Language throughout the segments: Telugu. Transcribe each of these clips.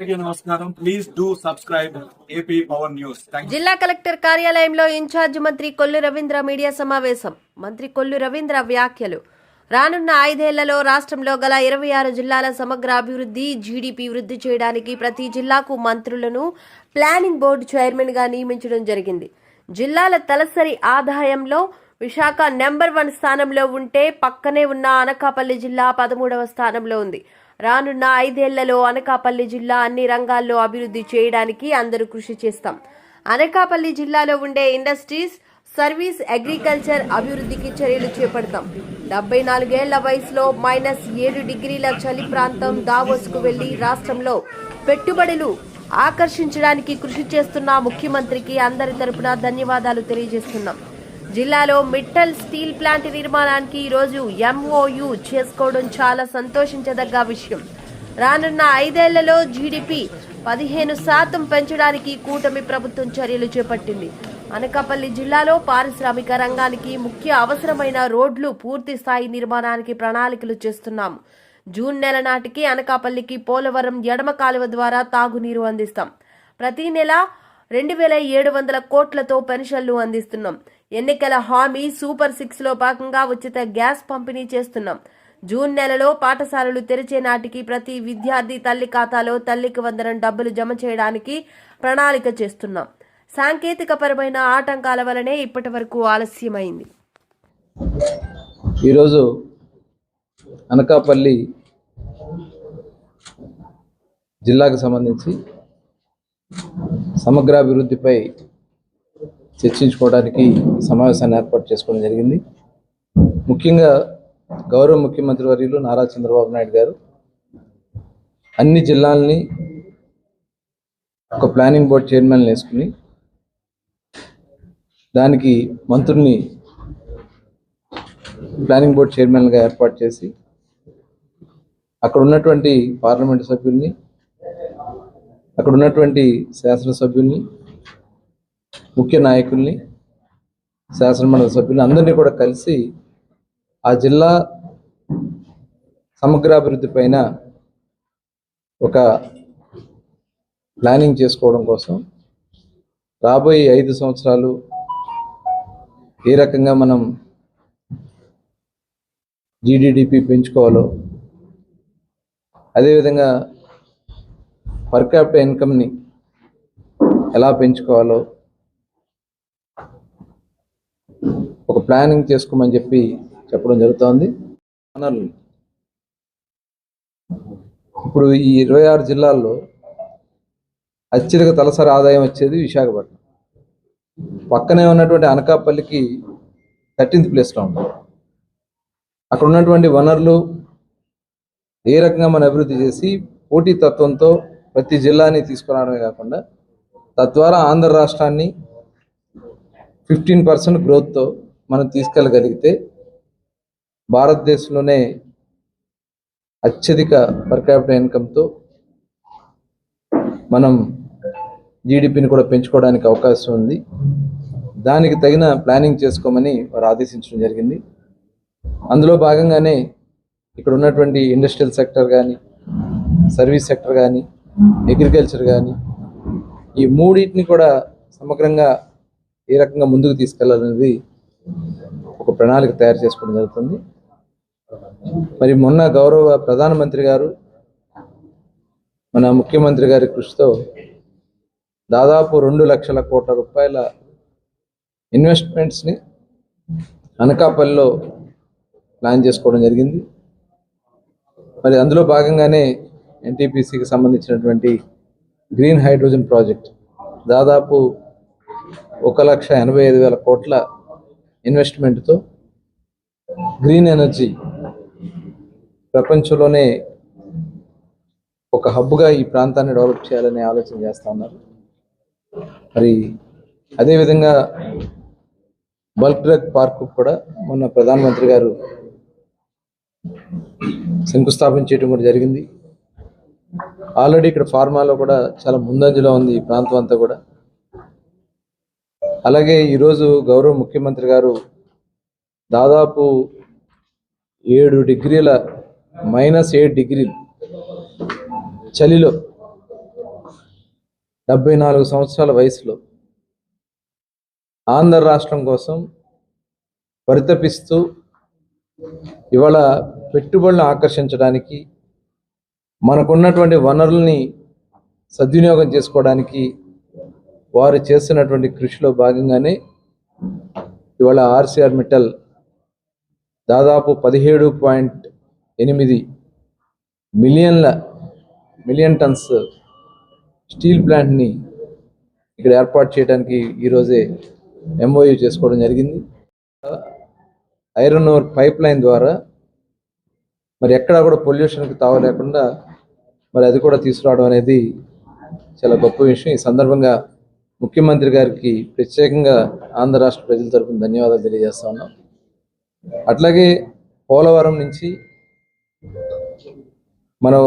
నమస్కారం. Please do subscribe AP power news జిల్లా కలెక్టర్ కార్యాలయంలో ఇన్ఛార్జ్ మంత్రి కొల్లు రవీంద్ర మీడియా సమావేశం. మంత్రి కొల్లు రవీంద్ర వ్యాఖ్యలు. రానున్న ఐదేళ్ళలో రాష్ట్రంలో గల ఇరవై ఆరు జిల్లాల సమగ్ర అభివృద్ధి జిడిపి వృద్ధి చేయడానికి ప్రతి జిల్లాకు మంత్రులను ప్లానింగ్ బోర్డు చైర్మన్గా నియమించడం జరిగింది. జిల్లాల తలసరి ఆదాయంలో విశాఖ నెంబర్ వన్ స్థానంలో ఉంటే పక్కనే ఉన్న అనకాపల్లి జిల్లా పదమూడవ స్థానంలో ఉంది. రానున్న ఐదేళ్ళలో అనకాపల్లి జిల్లా అన్ని రంగాల్లో అభివృద్ధి చేయడానికి అందరూ కృషి చేస్తాం. అనకాపల్లి జిల్లాలో ఉండే ఇండస్ట్రీస్ సర్వీస్ అగ్రికల్చర్ అభివృద్ధికి చర్యలు చేపడతాం. డెబ్బై నాలుగేళ్ళ వయసులో మైనస్ ఏడు డిగ్రీల చలి ప్రాంతం దావోస్కు వెళ్ళి రాష్ట్రంలో పెట్టుబడులు ఆకర్షించడానికి కృషి చేస్తున్న ముఖ్యమంత్రికి అందరి తరపున ధన్యవాదాలు తెలియజేస్తున్నాం. జిల్లాలో మిట్టల్ స్టీల్ ప్లాంట్ నిర్మాణానికి ఈరోజు ఎంఓయు చేసుకోవడం చాలా సంతోషించదగ్గ విషయం. రానున్న ఐదేళ్ళలో జీడిపి పదిహేను శాతం పెంచడానికి కూటమి ప్రభుత్వం చర్యలు చేపట్టింది. అనకాపల్లి జిల్లాలో పారిశ్రామిక రంగానికి ముఖ్య అవసరమైన రోడ్లు పూర్తి స్థాయి నిర్మాణానికి ప్రణాళికలు చేస్తున్నాం. జూన్ నెల నాటికి అనకాపల్లికి పోలవరం ఎడమ కాలువ ద్వారా తాగునీరు అందిస్తాం. ప్రతి నెల రెండు వేల ఏడు వందల కోట్లతో పెన్షన్లు అందిస్తున్నాం. ఎన్నికల హామీ సూపర్ సిక్స్లో భాగంగా ఉచిత గ్యాస్ పంపిణీ చేస్తున్నాం. జూన్ నెలలో పాఠశాలలు తెరిచే నాటికి ప్రతి విద్యార్థి తల్లి ఖాతాలో తల్లికి వందనం డబ్బులు జమ చేయడానికి ప్రణాళిక చేస్తున్నాం. సాంకేతిక పరమైన ఆటంకాల వలనే ఇప్పటి వరకు ఆలస్యమైంది. ఈరోజు అనకాపల్లి జిల్లాకు సంబంధించి సమగ్రాభివృద్ధిపై చర్చించుకోవడానికి సమావేశాన్ని ఏర్పాటు చేసుకోవడం జరిగింది. ముఖ్యంగా గౌరవ ముఖ్యమంత్రి వర్యులు నారా చంద్రబాబు నాయుడు గారు అన్ని జిల్లాలని ఒక ప్లానింగ్ బోర్డ్ చైర్మన్ వేసుకుని దానికి మంత్రుల్ని ప్లానింగ్ బోర్డ్ చైర్మన్గా ఏర్పాటు చేసి అక్కడ ఉన్నటువంటి పార్లమెంటు సభ్యుల్ని అక్కడ ఉన్నటువంటి శాసనసభ్యుల్ని ముఖ్య నాయకుల్ని శాసనమండలి సభ్యుల్ని అందరినీ కూడా కలిసి ఆ జిల్లా సమగ్రాభివృద్ధి పైన ఒక ప్లానింగ్ చేసుకోవడం కోసం రాబోయే ఐదు సంవత్సరాలు ఏ రకంగా మనం జీడిడిపి పెంచుకోవాలో అదేవిధంగా పర్ క్యాపిటల్ ఇన్కమ్ని ఎలా పెంచుకోవాలో ఒక ప్లానింగ్ చేసుకోమని చెప్పి చెప్పడం జరుగుతోంది. వనరులు ఇప్పుడు ఈ ఇరవై ఆరు జిల్లాల్లో అత్యధిక తలసరి ఆదాయం వచ్చేది విశాఖపట్నం. పక్కనే ఉన్నటువంటి అనకాపల్లికి థర్టీన్త్ ప్లేస్లో ఉంటుంది అక్కడ ఉన్నటువంటి వనరులు ఏ రకంగా మనం అభివృద్ధి చేసి పోటీ తత్వంతో ప్రతి జిల్లాని తీసుకురావడమే కాకుండా తద్వారా ఆంధ్ర రాష్ట్రాన్ని ఫిఫ్టీన్ పర్సెంట్ గ్రోత్తో మనం తీసుకెళ్ళగలిగితే భారతదేశంలోనే అత్యధిక పర్ క్యాపిటల్ ఇన్కమ్తో మనం జీడిపిని కూడా పెంచుకోవడానికి అవకాశం ఉంది. దానికి తగిన ప్లానింగ్ చేసుకోమని వారు ఆదేశించడం జరిగింది. అందులో భాగంగానే ఇక్కడ ఉన్నటువంటి ఇండస్ట్రియల్ సెక్టర్ కానీ సర్వీస్ సెక్టర్ కానీ అగ్రికల్చర్ కానీ ఈ మూడింటిని కూడా సమగ్రంగా ఏ రకంగా ముందుకు తీసుకెళ్ళాలనేది ఒక ప్రణాళిక తయారు చేసుకోవడం జరుగుతుంది. మరి మొన్న గౌరవ ప్రధానమంత్రి గారు మన ముఖ్యమంత్రి గారి కృషితో దాదాపు రెండు లక్షల కోట్ల రూపాయల ఇన్వెస్ట్మెంట్స్ని అనకాపల్లిలో ప్లాన్ చేసుకోవడం జరిగింది. మరి అందులో భాగంగానే ఎన్టీపీసీకి సంబంధించినటువంటి గ్రీన్ హైడ్రోజన్ ప్రాజెక్ట్. దాదాపు ఒక లక్ష ఎనభై ఐదు వేల కోట్ల ఇన్వెస్ట్మెంట్తో గ్రీన్ ఎనర్జీ ప్రపంచంలోనే ఒక హబ్గా ఈ ప్రాంతాన్ని డెవలప్ చేయాలనే ఆలోచన చేస్తూ ఉన్నారు. మరి అదేవిధంగా బల్క్ డ్రగ్ పార్క్ కూడా మొన్న ప్రధానమంత్రి గారు శంకుస్థాపన చేయడం కూడా జరిగింది. ఆల్రెడీ ఇక్కడ ఫార్మాలో కూడా చాలా ముందంజలో ఉంది ఈ ప్రాంతం అంతా కూడా. అలాగే ఈరోజు గౌరవ ముఖ్యమంత్రి గారు దాదాపు ఏడు డిగ్రీల మైనస్ ఏడు డిగ్రీలు చలిలో డెబ్బై నాలుగు సంవత్సరాల వయసులో ఆంధ్ర రాష్ట్రం కోసం పరితపిస్తూ ఇవాళ పెట్టుబడులను ఆకర్షించడానికి మనకున్నటువంటి వనరుల్ని సద్వినియోగం చేసుకోవడానికి వారు చేస్తున్నటువంటి కృషిలో భాగంగానే ఇవాళ ఆర్సిఆర్ మిట్టల్ దాదాపు పదిహేడు పాయింట్ ఎనిమిది మిలియన్ల మిలియన్ టన్స్ స్టీల్ ప్లాంట్ని ఇక్కడ ఏర్పాటు చేయడానికి ఈరోజే ఎంఓయూ చేసుకోవడం జరిగింది. ఐరన్ ఓర్ పైప్ లైన్ ద్వారా మరి ఎక్కడా కూడా పొల్యూషన్కి తావ లేకుండా మరి అది కూడా తీసుకురావడం అనేది చాలా గొప్ప విషయం. ఈ సందర్భంగా ముఖ్యమంత్రి గారికి ప్రత్యేకంగా ఆంధ్ర రాష్ట్ర ప్రజల తరపున ధన్యవాదాలు తెలియజేస్తా ఉన్నాం. అట్లాగే పోలవరం నుంచి మనం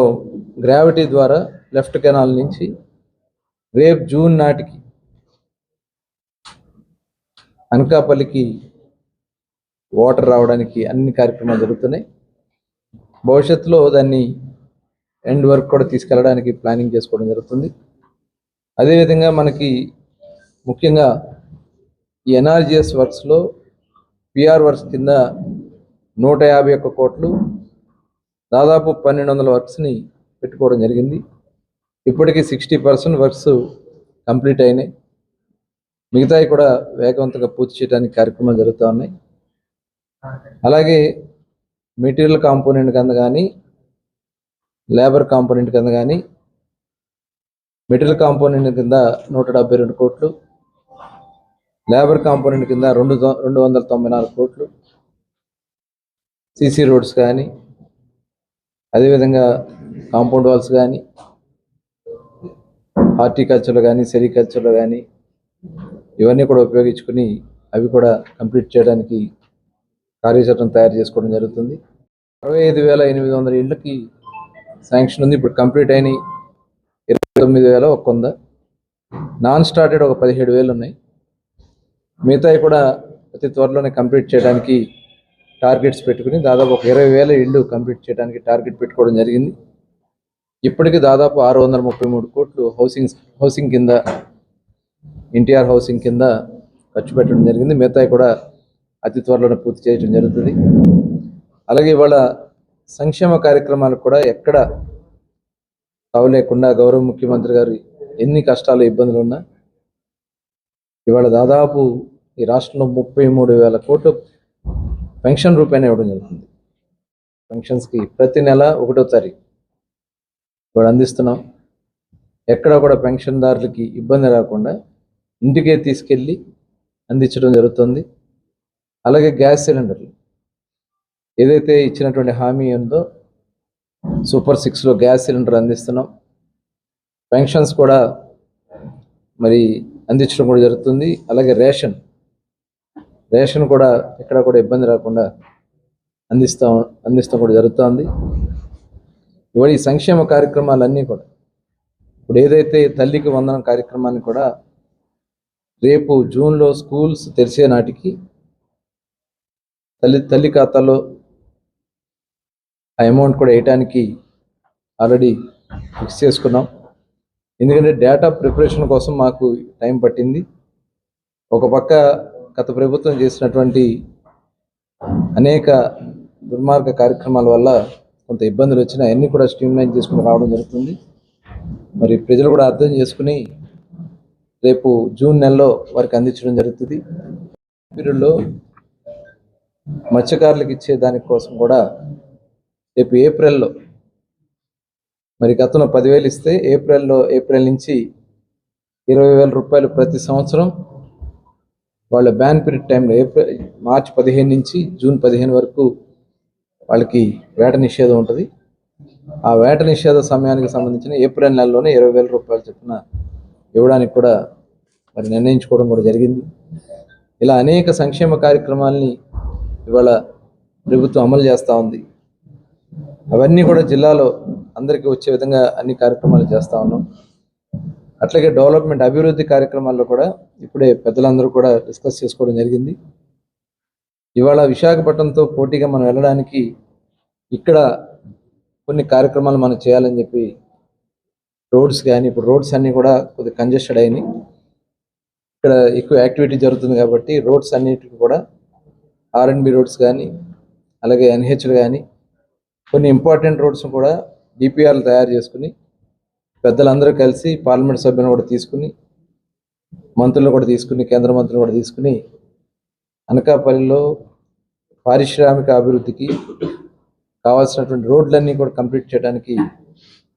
గ్రావిటీ ద్వారా లెఫ్ట్ కెనాల్ నుంచి రేపు జూన్ నాటికి అనకాపల్లికి వాటర్ రావడానికి అన్ని కార్యక్రమాలు జరుగుతున్నాయి. భవిష్యత్తులో దాన్ని ఎండ్ వర్క్ కూడా తీసుకెళ్ళడానికి ప్లానింగ్ చేసుకోవడం జరుగుతుంది. అదేవిధంగా మనకి ముఖ్యంగా ఈ ఎన్ఆర్జిఎస్ వర్క్స్లో పిఆర్ వర్క్స్ కింద నూట యాభై ఒక్క కోట్లు దాదాపు పన్నెండు వందల వర్క్స్ని పెట్టుకోవడం జరిగింది. ఇప్పటికీ సిక్స్టీ పర్సెంట్ వర్క్స్ కంప్లీట్ అయినాయి. మిగతాయి కూడా వేగవంతంగా పూర్తి చేయడానికి కార్యక్రమాలు జరుగుతూ ఉన్నాయి. అలాగే మెటీరియల్ కాంపోనెంట్ కింద కానీ లేబర్ కాంపోనెంట్ కింద కానీ మెటీరియల్ కాంపోనెంట్ కింద నూట డెబ్బై రెండు కోట్లు లేబర్ కాంపోనెంట్ కింద రెండు రెండు వందల తొంభై నాలుగు కోట్లు సిసి రోడ్స్ కానీ అదేవిధంగా కాంపౌండ్ వాల్స్ కానీ హార్టికల్చర్లో కానీ సెరికల్చర్లో కానీ ఇవన్నీ కూడా ఉపయోగించుకుని అవి కూడా కంప్లీట్ చేయడానికి కార్యచరణ తయారు చేసుకోవడం జరుగుతుంది. అరవై ఐదు వేల ఎనిమిది వందల ఇళ్ళకి శాంక్షన్ ఉంది. ఇప్పుడు కంప్లీట్ అయినాయి. ఇరవై తొమ్మిది వేల ఒక వంద. నాన్ స్టార్టెడ్ ఒక పదిహేడు వేలు ఉన్నాయి. మిగతాయి కూడా అతి త్వరలోనే కంప్లీట్ చేయడానికి టార్గెట్స్ పెట్టుకుని దాదాపు ఒక ఇరవై వేల ఇళ్ళు కంప్లీట్ చేయడానికి టార్గెట్ పెట్టుకోవడం జరిగింది. ఇప్పటికి దాదాపు ఆరు వందల ముప్పై మూడు కోట్లు హౌసింగ్ హౌసింగ్ కింద ఎన్టీఆర్ హౌసింగ్ కింద ఖర్చు పెట్టడం జరిగింది. మిగతాయి కూడా అతి త్వరలోనే పూర్తి చేయడం జరుగుతుంది. అలాగే ఇవాళ సంక్షేమ కార్యక్రమాలకు కూడా ఎక్కడ తావు లేకుండా గౌరవ ముఖ్యమంత్రి గారు ఎన్ని కష్టాలు ఇబ్బందులు ఉన్నా ఇవాళ దాదాపు ఈ రాష్ట్రంలో ముప్పై మూడు వేల కోట్లు పెన్షన్ రూపాయన ఇవ్వడం జరుగుతుంది. పెన్షన్స్కి ప్రతి నెల ఒకటో తారీఖు ఇప్పుడు అందిస్తున్నాం. ఎక్కడ కూడా పెన్షన్దారులకి ఇబ్బంది రాకుండా ఇంటికే తీసుకెళ్ళి అందించడం జరుగుతుంది. అలాగే గ్యాస్ సిలిండర్లు. ఏదైతే ఇచ్చినటువంటి హామీ ఉందో సూపర్ సిక్స్లో గ్యాస్ సిలిండర్ అందిస్తున్నాం. పెన్షన్స్ కూడా మరి అందించడం కూడా జరుగుతుంది. అలాగే రేషన్ రేషన్ కూడా ఎక్కడ కూడా ఇబ్బంది రాకుండా అందిస్తాం అందిస్తాం కూడా జరుగుతుంది. ఇవాళ ఈ సంక్షేమ కార్యక్రమాలన్నీ కూడా ఇప్పుడు ఏదైతే తల్లికి వందనం కార్యక్రమాన్ని కూడా రేపు జూన్లో స్కూల్స్ తెరిచే నాటికి తల్లి తల్లి ఖాతాలో ఆ అమౌంట్ కూడా వేయటానికి ఆల్రెడీ ఫిక్స్ చేసుకున్నాం. ఎందుకంటే డేటా ప్రిపరేషన్ కోసం మాకు టైం పట్టింది. ఒక పక్క గత ప్రభుత్వం చేసినటువంటి అనేక దుర్మార్గ కార్యక్రమాల వల్ల కొంత ఇబ్బందులు వచ్చినా అన్నీ కూడా స్ట్రీమ్లైన్ చేసుకుని రావడం జరుగుతుంది. మరి ప్రజలు కూడా అర్థం చేసుకుని రేపు జూన్ నెలలో వారికి అందించడం జరుగుతుంది. పీరియడ్లో మత్స్యకారులకు ఇచ్చే దానికోసం కూడా రేపు ఏప్రిల్లో మరి గతంలో పదివేలు ఇస్తే ఏప్రిల్లో ఏప్రిల్ నుంచి ఇరవై వేల రూపాయలు ప్రతి సంవత్సరం. వాళ్ళ బ్యాన్ పీరియడ్ టైంలో ఏప్రిల్ మార్చి పదిహేను నుంచి జూన్ పదిహేను వరకు వాళ్ళకి వేట నిషేధం ఉంటుంది. ఆ వేట నిషేధ సమయానికి సంబంధించిన ఏప్రిల్ నెలలోనే ఇరవై వేల రూపాయలు చొప్పున ఇవ్వడానికి కూడా మరి నిర్ణయించుకోవడం కూడా జరిగింది. ఇలా అనేక సంక్షేమ కార్యక్రమాల్ని ఇవాళ ప్రభుత్వం అమలు చేస్తూ ఉంది. అవన్నీ కూడా జిల్లాలో అందరికీ వచ్చే విధంగా అన్ని కార్యక్రమాలు చేస్తూ ఉన్నాం. అట్లాగే డెవలప్మెంట్ అభివృద్ధి కార్యక్రమాల్లో కూడా ఇప్పుడే పెద్దలందరూ కూడా డిస్కస్ చేసుకోవడం జరిగింది. ఇవాళ విశాఖపట్నంతో పోటీగా మనం వెళ్ళడానికి ఇక్కడ కొన్ని కార్యక్రమాలు మనం చేయాలని చెప్పి రోడ్స్ కానీ ఇప్పుడు రోడ్స్ అన్నీ కూడా కొద్దిగా కంజెస్టెడ్ అయినాయి. ఇక్కడ ఎక్కువ యాక్టివిటీ జరుగుతుంది కాబట్టి రోడ్స్ అన్నిటికి కూడా ఆర్ఎండ్బి రోడ్స్ కానీ అలాగే ఎన్హెచ్లు కానీ కొన్ని ఇంపార్టెంట్ రోడ్స్ కూడా డిపిఆర్లు తయారు చేసుకుని పెద్దలందరూ కలిసి పార్లమెంట్ సభ్యులను కూడా తీసుకుని మంత్రులు కూడా తీసుకుని కేంద్ర మంత్రులు కూడా తీసుకుని అనకాపల్లిలో పారిశ్రామిక అభివృద్ధికి కావాల్సినటువంటి రోడ్లన్నీ కూడా కంప్లీట్ చేయడానికి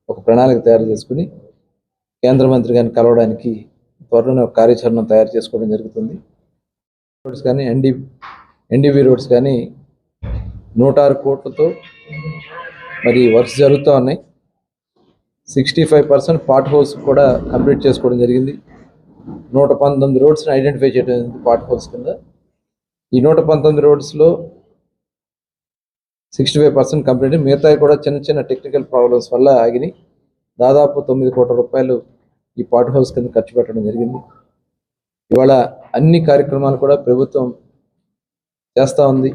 ఒక ప్రణాళిక తయారు చేసుకుని కేంద్ర మంత్రి గారిని కలవడానికి త్వరలోనే ఒక కార్యాచరణ తయారు చేసుకోవడం జరుగుతుంది. రోడ్స్ కానీ ఎన్డీ ఎన్డీబీ రోడ్స్ కానీ నూట ఆరు కోట్లతో మరి వర్క్స్ జరుగుతూ ఉన్నాయి. Sixty five percent part holes కూడా కంప్లీట్ చేసుకోవడం జరిగింది. నూట పంతొమ్మిది రోడ్స్ని ఐడెంటిఫై చేయడం జరిగింది పార్ట్ హోల్స్ కింద. ఈ నూట పంతొమ్మిది రోడ్స్లో సిక్స్టీ ఫైవ్ పర్సెంట్ కంప్లీట్ మిగతాయి కూడా చిన్న చిన్న టెక్నికల్ ప్రాబ్లమ్స్ వల్ల ఆగినాయి. దాదాపు తొమ్మిది కోట్ల రూపాయలు ఈ పార్ట్ హౌస్ కింద ఖర్చు పెట్టడం జరిగింది. ఇవాళ అన్ని కార్యక్రమాలు కూడా ప్రభుత్వం చేస్తూ ఉంది.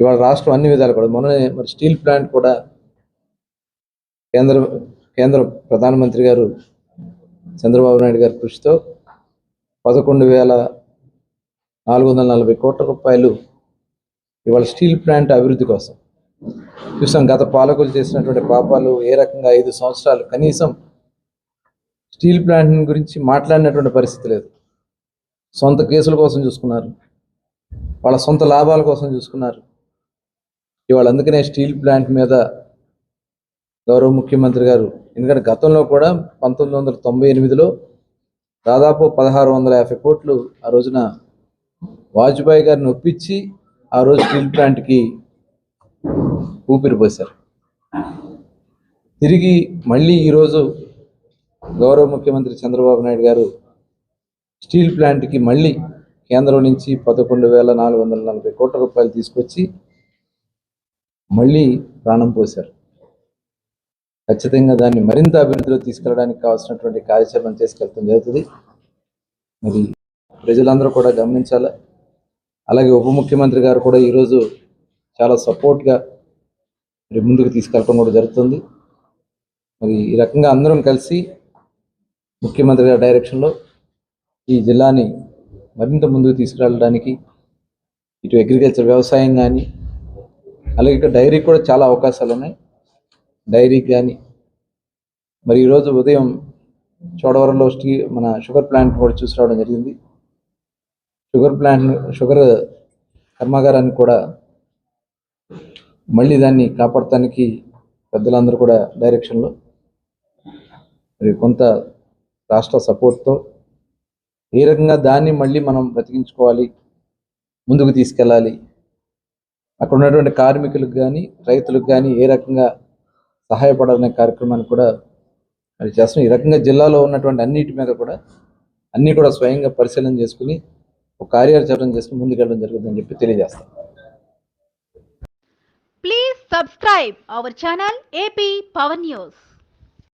ఇవాళ రాష్ట్రం అన్ని విధాలు కూడా. మొన్ననే మరి స్టీల్ ప్లాంట్ కూడా కేంద్ర కేంద్ర ప్రధానమంత్రి గారు చంద్రబాబు నాయుడు గారి కృషితో పదకొండు వేల నాలుగు వందల నలభై కోట్ల రూపాయలు ఇవాళ స్టీల్ ప్లాంట్ అభివృద్ధి కోసం. చూసాం గత పాలకులు చేసినటువంటి పాపాలు ఏ రకంగా ఐదు సంవత్సరాలు కనీసం స్టీల్ ప్లాంట్ గురించి మాట్లాడినటువంటి పరిస్థితి లేదు. సొంత కేసుల కోసం చూసుకున్నారు. వాళ్ళ సొంత లాభాల కోసం చూసుకున్నారు. ఇవాళ అందుకనే స్టీల్ ప్లాంట్ మీద గౌరవ ముఖ్యమంత్రి గారు ఎందుకంటే గతంలో కూడా పంతొమ్మిది వందల తొంభై ఎనిమిదిలో దాదాపు పదహారు వందల యాభై కోట్లు ఆ రోజున వాజ్పేయి గారిని ఒప్పించి ఆ రోజు స్టీల్ ప్లాంట్కి ఊపిరిపోశారు. తిరిగి మళ్ళీ ఈరోజు గౌరవ ముఖ్యమంత్రి చంద్రబాబు నాయుడు గారు స్టీల్ ప్లాంట్కి మళ్ళీ కేంద్రం నుంచి పదకొండు వేల నాలుగు వందల నలభై కోట్ల రూపాయలు తీసుకొచ్చి మళ్ళీ ప్రాణం పోశారు. ఖచ్చితంగా దాన్ని మరింత అభివృద్ధిలో తీసుకెళ్ళడానికి కావాల్సినటువంటి కార్యాచరణ తీసుకెళ్తాం జరుగుతుంది. మరి ప్రజలందరూ కూడా గమనించాలి. అలాగే ఉప ముఖ్యమంత్రి గారు కూడా ఈరోజు చాలా సపోర్ట్గా మరి ముందుకు తీసుకెళ్ళడం కూడా జరుగుతుంది. మరి ఈ రకంగా అందరం కలిసి ముఖ్యమంత్రి గారి డైరెక్షన్లో ఈ జిల్లాని మరింత ముందుకు తీసుకెళ్ళడానికి ఇటు అగ్రికల్చర్ వ్యవసాయం కానీ అలాగే ఇక్కడ డైరీకి కూడా చాలా అవకాశాలు ఉన్నాయి. డైరీకి కానీ మరి ఈరోజు ఉదయం చోడవరంలో స్టీ మన షుగర్ ప్లాంట్ కూడా చూసి రావడం జరిగింది. షుగర్ ప్లాంట్ షుగర్ కర్మాగారాన్ని కూడా మళ్ళీ దాన్ని కాపాడటానికి పెద్దలందరూ కూడా డైరెక్షన్లో మరి కొంత రాష్ట్ర సపోర్ట్తో ఏ రకంగా దాన్ని మళ్ళీ మనం బ్రతికించుకోవాలి ముందుకు తీసుకెళ్ళాలి అక్కడ ఉన్నటువంటి కార్మికులకు కానీ రైతులకు కానీ ఏ రకంగా సహాయపడాలనే కార్యక్రమాన్ని కూడా మరి చేస్తున్నాం ఈ రకంగా జిల్లాలో ఉన్నటువంటి అన్నిటి మీద కూడా అన్నీ కూడా స్వయంగా పరిశీలన చేసుకుని ఒక కార్యాచరణ చేసుకుని ముందుకెళ్ళడం జరుగుతుందని చెప్పి తెలియజేస్తాం. Please subscribe our channel AP Power news